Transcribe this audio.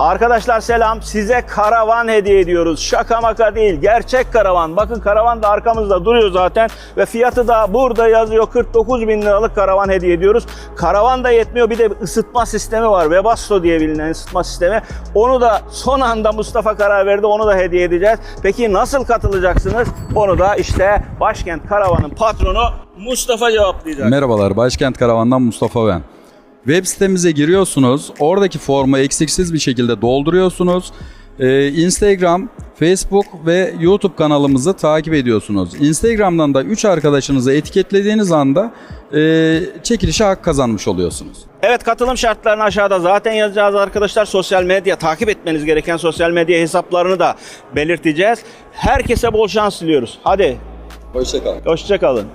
Arkadaşlar selam. Size karavan hediye ediyoruz. Şaka maka değil. Gerçek karavan. Bakın karavan da arkamızda duruyor zaten. Ve fiyatı da burada yazıyor. 49 bin liralık karavan hediye ediyoruz. Karavan da yetmiyor. Bir de ısıtma sistemi var. Webasto diye bilinen ısıtma sistemi. Onu da son anda Mustafa karar verdi. Onu da hediye edeceğiz. Peki nasıl katılacaksınız? Onu da işte Başkent Karavan'ın patronu Mustafa cevaplayacak. Merhabalar, Başkent Karavan'dan Mustafa ben. Web sitemize giriyorsunuz, oradaki formu eksiksiz bir şekilde dolduruyorsunuz. Ee, Instagram, Facebook ve YouTube kanalımızı takip ediyorsunuz. Instagram'dan da 3 arkadaşınızı etiketlediğiniz anda e, çekilişe hak kazanmış oluyorsunuz. Evet katılım şartlarını aşağıda zaten yazacağız arkadaşlar. Sosyal medya takip etmeniz gereken sosyal medya hesaplarını da belirteceğiz. Herkese bol şans diliyoruz. Hadi Hoşçakalın. hoşça kalın.